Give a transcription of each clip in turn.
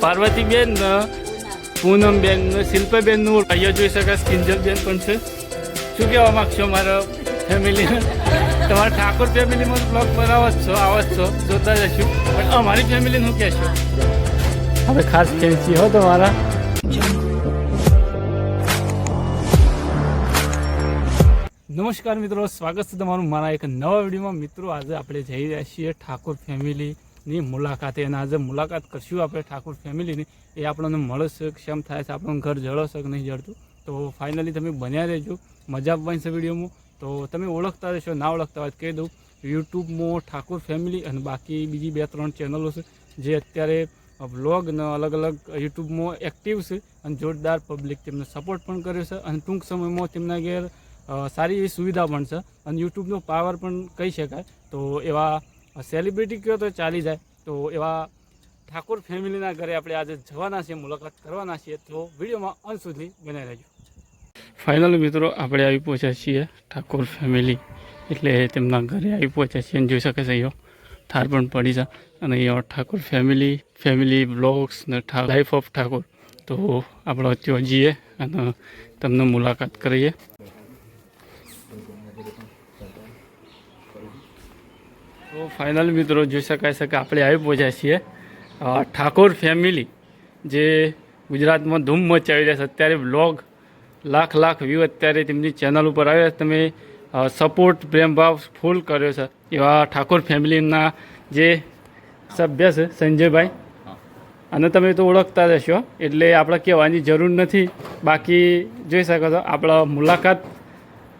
પાર્વતીબેન પૂનમબેન શિલ્પાબેનનું અહીંયા જોઈ શકાય કિંજલબેન પણ છે. શું કહેવા માગશો મારા ફેમિલી તમારા ઠાકોર ફેમિલીમાં બ્લોગ બનાવો જ છો, આવો જ છો, જોતા જશું. પણ અમારી ફેમિલીને હું કહેશો? હવે ખાસ ફેન્સી હો તમારા. નમસ્કાર મિત્રો, સ્વાગત છે તમારું મારા એક નવા વિડીયોમાં. મિત્રો, આજે આપણે જઈ રહ્યા છીએ ઠાકોર ફેમિલીની મુલાકાતે અને આજે મુલાકાત કરશું આપણે ઠાકોર ફેમિલીની. એ આપણને મળશે કે થાય છે, આપણું ઘર જળશે કે નહીં જળતું. તો ફાઇનલી તમે બન્યા રહેજો. મજા આવવાની વિડીયોમાં. તો તમે ઓળખતા રહેશો, ના ઓળખતા હોય કહી દઉં. યુટ્યુબમાં ઠાકોર ફેમિલી અને બાકી બીજી બે ત્રણ ચેનલો છે, જે અત્યારે વ્લોગ ને અલગ અલગ યુટ્યુબમાં એક્ટિવ છે અને જોરદાર પબ્લિક તેમને સપોર્ટ પણ કર્યો છે. અને ટૂંક સમયમાં તેમના ઘેર સારી એવી સુવિધા પણ છે અને યુટ્યુબનો પાવર પણ કહી શકાય. તો એવા સેલિબ્રિટી કયો તો ચાલી જાય. તો એવા ઠાકોર ફેમિલીના ઘરે આપણે આજે જવાના છીએ, મુલાકાત કરવાના છીએ. તો વિડીયોમાં અંત સુધી બનાવી રહેજો. ફાઇનલ મિત્રો, આપણે આવી પહોંચ્યા છીએ ઠાકોર ફેમિલી એટલે તેમના ઘરે આવી પહોંચ્યા છીએ જોઈ શકે છે, અહીંયા થાર પણ પડી છે. અને અહીંયા ઠાકોર ફેમિલી ફેમિલી બ્લોગ્સ ને લાઈફ ઓફ ઠાકોર. તો આપણે અત્યારે જઈએ અને તમને મુલાકાત કરીએ. તો ફાઇનલ મિત્રો જોઈ શકાય છે કે આપણે આવી પહોંચ્યા છીએ. ઠાકોર ફેમિલી જે ગુજરાતમાં ધૂમ મચાવી રહ્યા છે. અત્યારે બ્લોગ લાખ લાખ વ્યૂ અત્યારે તેમની ચેનલ ઉપર આવ્યા છે. તમે સપોર્ટ પ્રેમભાવ ફૂલ કર્યો છે. એવા ઠાકોર ફેમિલીના જે સભ્ય છે સંજયભાઈ. અને તમે તો ઓળખતા જ હશો. એટલે આપણે કહેવાની જરૂર નથી. બાકી જોઈ શકો છો આપણે મુલાકાત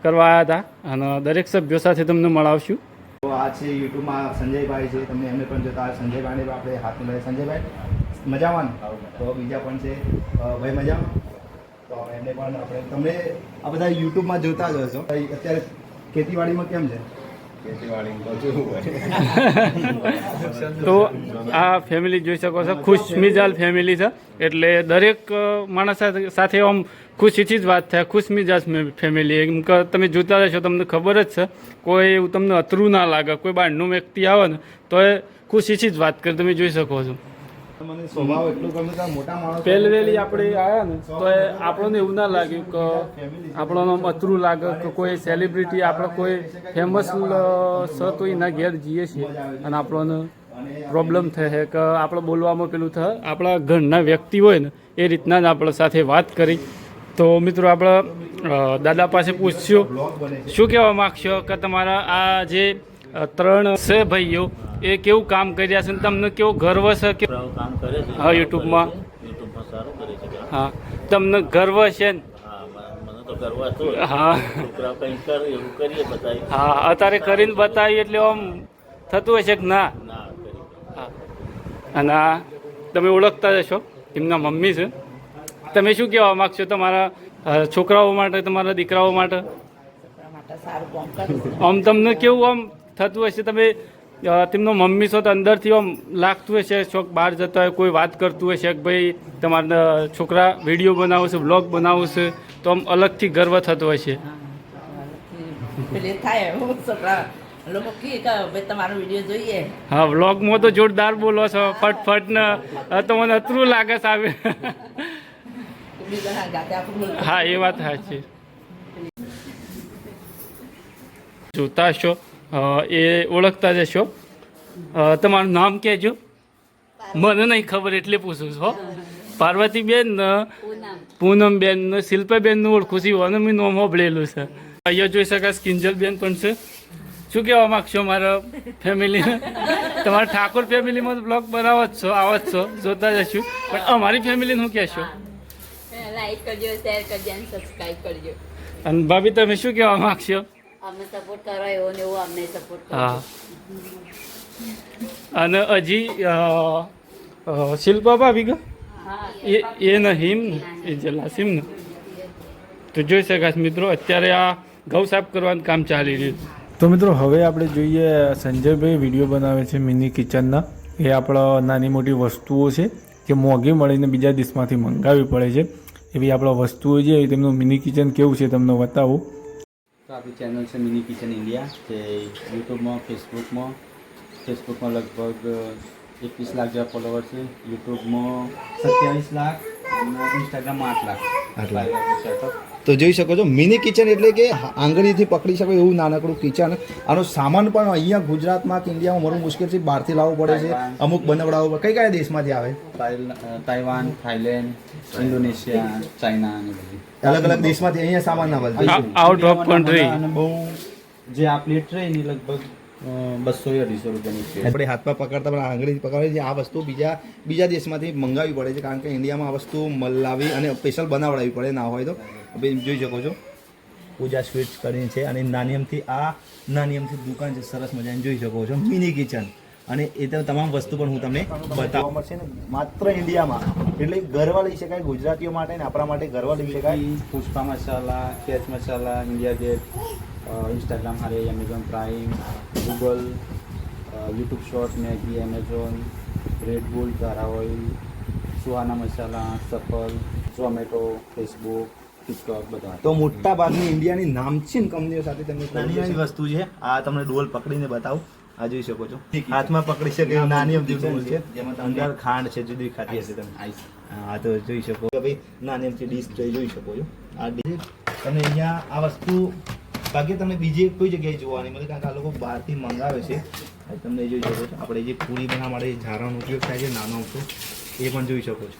કરવા આવ્યા હતા. અને દરેક સભ્યો સાથે તમને મળાવશું. તો આ છે યુટ્યુબમાં સંજયભાઈ છે તમે એમને પણ જોતા. સંજયભાઈને આપણે હાથ મળે સંજયભાઈ મજામાં તો બીજા પણ છે. ભાઈ મજામાં? તો એમને પણ આપણે તમે આ બધા યુટ્યુબમાં જોતા જ હશો. અત્યારે ખેતીવાડીમાં કેમ છે? તો આ ફેમિલી જોઈ શકો છો. ખુશ મિજાલ ફેમિલી છે. એટલે દરેક માણસ સાથે- સાથે આમ ખુશીથી જ વાત થાય ખુશ મિજાજ ફેમિલી એમ કે તમે જોતા રહેશો તમને ખબર જ છે. કોઈ એવું તમને અતરું ના લાગે કોઈ બહારનું વ્યક્તિ આવે ને તો એ ખુશીથી જ વાત કરે તમે જોઈ શકો છો. પહેલવેલી આપણે આવ્યા ને તો એ આપણને એવું ના લાગ્યું કે આપણો અતરું લાગે કે કોઈ સેલિબ્રિટી આપણે કોઈ ફેમસ છે તો એના ઘેર જઈએ છીએ અને આપણને પ્રોબ્લેમ થાય કે આપણે બોલવામાં પેલું થાય આપણા ઘરના વ્યક્તિ હોય ને એ રીતના જ આપણે સાથે વાત કરી. તો મિત્રો આપણે દાદા પાસે પૂછ્યું શું કહેવા માગશો કે તમારા આ જે ત્રણ છે ભાઈઓ એ કેવું કામ કરી રહ્યા છે તમને કેવો ગર્વ છે કે હા, યુટ્યુબમાં. હા તમને ગર્વ છે ને? હા હા. અત્યારે કરીને બતાવી એટલે આમ થતું હશે કે ના? અને આ તમે ઓળખતા જશો એમના મમ્મી છે. તમે શું કહેવા માગશો તમારા છોકરાઓ માટે તમારા દીકરાઓ માટે? આમ તમને કેવું આમ થતું હશે? તમે તેમનો મમ્મી છો તો અંદરથી આમ લાગતું હશે? શોખ બહાર જતા હોય કોઈ વાત કરતું હશે કે ભાઈ તમારા છોકરા વીડિયો બનાવે છે બ્લોગ બનાવશે છે તો આમ અલગથી ગર્વ થતો હશે. લોકો કે ભાઈ તમારો વીડિયો જોઈએ. હા વ્લોગમાં તો જોરદાર બોલો છો ફટફટ ને તો મને અતરું લાગે છે આવે બીજાના ગાતે આપણું બોલતું. હા, એ વાત સાચી. જોતા હશો એ ઓળખતા જશો તમારું નામ કહેજો. મને નહીં ખબર એટલે પૂછું છું, હો. પાર્વતીબેન પૂનમબેન શિલ્પાબેનનું ઓળખું છું અને મેં નામ હોભળેલું છે. અહીંયા જોઈ શકાય કિંજલબેન પણ છે. શું કહેવા માગશો મારા ફેમિલીને? તમારા ઠાકોર ફેમિલીમાં બ્લોગ બનાવો જ છો, આવો જ છો, જોતા જશું પણ અમારી ફેમિલીને શું કહેશો? લાઈક કરજો શેર કરજો અને સબસ્ક્રાઇબ કરજો. અને ભાભી તમે શું કહેવા માંગશો? અમને સપોર્ટ કરો એવો ને એવો અમને સપોર્ટ કરો હા. અને હજી શિલ્પા ભાભી હા એ એ નહીં ને એ જલાસીમ ને. તો જોઈ શકાશ મિત્રો અત્યારે આ ઘઉં સાફ કરવાનું કામ ચાલી રહ્યું છે. તો મિત્રો હવે આપણે જોઈએ સંજયભાઈ વીડિયો બનાવે છે મિની કિચનના. એ આપણા નાની મોટી વસ્તુઓ છે જે મોંઘી મળીને બીજા દેશમાંથી મંગાવવી પડે છે. એવી આપણા વસ્તુઓ છે તેમનું મિની કિચન કેવું છે, તમને બતાવું. તો આપણી ચેનલ છે મિની કિચન ઇન્ડિયા તે યુટ્યુબમાં ફેસબુકમાં ફેસબુકમાં લગભગ એકવીસ લાખ જેવા ફોલોવર છે. યુટ્યુબમાં સત્યાવીસ લાખ અને ઇન્સ્ટાગ્રામમાં આઠ લાખ. તો જોઈ શકો છો મિની કિચન એટલે કે આંગળીથી પકડી શકો એવું નાનકડું કિચન આનો સામાન પણ અહીંયા ગુજરાતમાં કે ઇન્ડિયામાં મળવું મુશ્કેલ છે બહારથી લાવવું પડે છે. અમુક બનાવડાવો પડે કઈ કયા દેશમાંથી આવે? તાઇવાન થાઈલેન્ડ ઇન્ડોનેશિયા ચાઇના અલગ અલગ દેશમાંથી અહીંયા સામાન ના મળે. આઉટ ઓફ કન્ટ્રી બહુ જે આ પ્લેટ રહી એની લગભગ બસો અઢીસો રૂપિયાની છે. આપણે હાથમાં પકડતા પણ આંગળીથી પકડવાની છે. આ વસ્તુ બીજા બીજા દેશમાંથી મંગાવવી પડે છે. કારણ કે ઇન્ડિયામાં આ વસ્તુ મલાવી અને સ્પેશિયલ બનાવડાવવી પડે ના હોય તો. હવે જોઈ શકો છો. પૂજા સ્વીટ્સ કરીને છે અને નાનીયમથી આ નાની અમથી દુકાન છે. સરસ મજાની. જોઈ શકો છો. મિની કિચન અને એ તો તમામ વસ્તુ પણ હું તમને બતાવવા મળશે ને. માત્ર ઇન્ડિયામાં. એટલે ગર્વ લઈ શકાય ગુજરાતીઓ માટે ને આપણા માટે ગર્વ લઈ શકાય. પુષ્પા મસાલા કેચ મસાલા ઇન્ડિયા ગેટ. ઇન્સ્ટાગ્રામ હારે Amazon Prime Google YouTube short Maggi Amazon Red Bull Zara oil Suhana મસાલા સફલ ઝોમેટો ફેસબુક ટિકટોક બધા. તો મોટા ભાગની ઇન્ડિયાની નામચીન કંપનીઓ સાથે તમે નાની નાની વસ્તુ છે. આ તમને ડોલ પકડીને બતાવું. આ જોઈ શકો છો. હાથમાં પકડી શકે એવી નાની અમથી ડોલ છે. જેમાં અંદર ખાંડ છે જુદી ખાતી હશે તમે હા તો જોઈ શકો. કે ભાઈ નાની અમથી ડીશ જોઈ જોઈ શકો છો. આ ડીશ અને અહીંયા આ વસ્તુ બાકી તમને બીજી કોઈ જગ્યાએ જોવા નહીં મળે કારણ કે આ લોકો બહારથી મંગાવે છે. તમને જોઈ શકો છો આપણે જે પૂરી બનાવવા માટે જે ઝારાનો ઉપયોગ થાય છે નાનો અમથો એ પણ જોઈ શકો છો.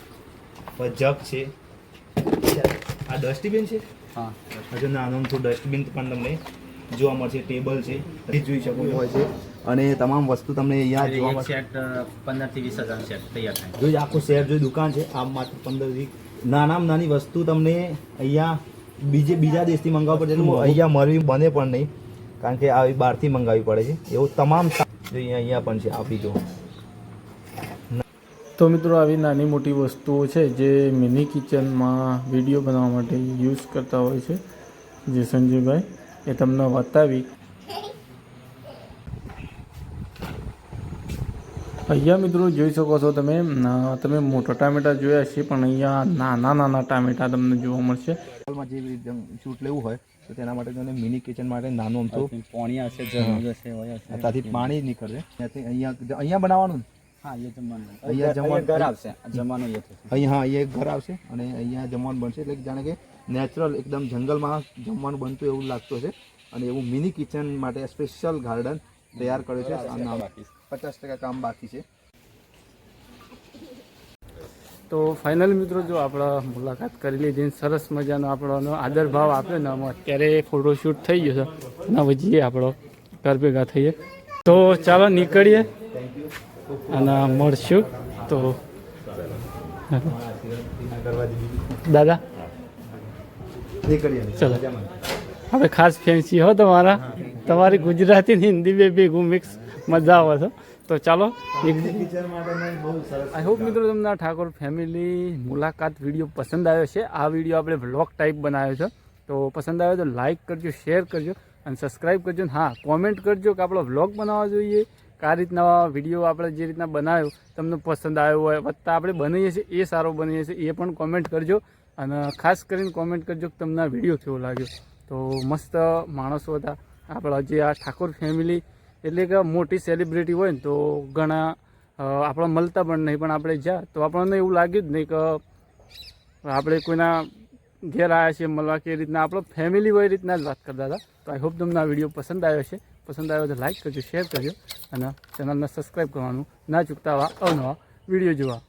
જગ છે. આ ડસ્ટબિન છે? હા. હજુ નાનું અમથું ડસ્ટબિન પણ તમને જોવા મળશે ટેબલ છે એ જોઈ શકો છો. હોય છે. અને તમામ વસ્તુ તમને અહીંયા જોવા મળશે. સેટ પંદરથી વીસ હજાર સેટ તૈયાર થાય. જોઈ આખું શહેર જોઈ દુકાન છે આમ માત્ર પંદર વીસ નાનામાં નાની વસ્તુ તમને અહીંયા બીજે બીજા દેશથી મંગાવવું પડે તો અહીંયા મળવી બને પણ નહીં કારણ કે આવી બહારથી મંગાવવી પડે છે. એવું તમામ જોઈએ અહીંયા પણ છે આપી જો તો મિત્રો આવી નાની મોટી વસ્તુઓ છે જે મિની કિચનમાં વીડિયો બનાવવા માટે યુઝ કરતા હોય છે. જે સંજયભાઈ એ તમને બતાવી અહીંયા મિત્રો જોઈ શકો છો તમે તમે મોટા ટામેટા જોયા છે પણ અહીંયા નાના નાના ટામેટા તમને જોવા મળશે. જે શૂટ લેવું હોય તો તેના માટે તમને મિની કિચન માટે નાનું અમથું પાણી હશે જમવાનું હશે હોય હશે ત્યાંથી પાણી નીકળશે ત્યાંથી અહીંયા અહીંયા બનાવવાનું? હા અહીંયા જમવાનું- ઘર આવશે. જમવાનું અહીંયા હા અહીંયા એક ઘર આવશે અને અહીંયા જમવાનું બનશે. એટલે જાણે કે નેચરલ એકદમ જંગલમાં જમવાનું બનતું એવું લાગતું છે અને એવું મિની કિચન માટે સ્પેશિયલ ગાર્ડન તૈયાર કર્યું છે. પચાસ ટકા કામ બાકી છે. તો ફાઇનલ મિત્રો જો આપણે મુલાકાત કરી લીધી સરસ મજાનો આપણો આદર ભાવ આપ્યો ને આમાં અત્યારે ફોટોશૂટ થઈ ગયો છે. ના વજીએ આપણો ઘર ભેગા થઈએ. તો ચાલો નીકળીએ અને મળશું. તો દાદા. નીકળીએ. ચલો. હવે ખાસ ફેન્સી હો તમારા. તમારી ગુજરાતી ને હિન્દી બે ભેગું મિક્સ મજા આવે છે. તો ચાલો આઈ હોપ મિત્રો તમને આ ઠાકોર ફેમિલી મુલાકાત વીડિયો પસંદ આવ્યો છે. આ વીડિયો આપણે વ્લોગ ટાઈપ બનાવ્યો છે. તો પસંદ આવ્યો તો લાઇક કરજો શેર કરજો અને સબસ્ક્રાઈબ કરજો. અને હા કોમેન્ટ કરજો કે આપણો વ્લોગ બનાવવા જોઈએ આ રીતના વીડિયો આપણે જે રીતના બનાવ્યો, તમને પસંદ આવ્યો હોય, વત્તા આપણે બનાવીએ છીએ, એ સારો બનીએ છીએ, એ પણ કોમેન્ટ કરજો. અને ખાસ કરીને કોમેન્ટ કરજો કે તમને આ વીડિયો કેવો લાગ્યો. તો મસ્ત માણસો હતા. આપણા જે આ ઠાકોર ફેમિલી એટલે કે મોટી સેલિબ્રિટી હોય ને, તો ઘણા આપણા મળતા પણ નહીં, પણ આપણે જ્યાં, તો આપણને એવું લાગ્યું જ નહીં કે આપણે કોઈના ઘેર આવ્યા છીએ મળવા કે રીતના આપણો ફેમિલી હોય રીતના જ વાત કરતા હતા. તો આઈ હોપ તમને આ વીડિયો પસંદ આવ્યો છે પસંદ આવ્યો તો લાઇક કરજો શેર કરજો, અને ચેનલને સબસ્ક્રાઈબ કરવાનું ના ચૂકતા આવા અવનવા વીડિયો જોવા.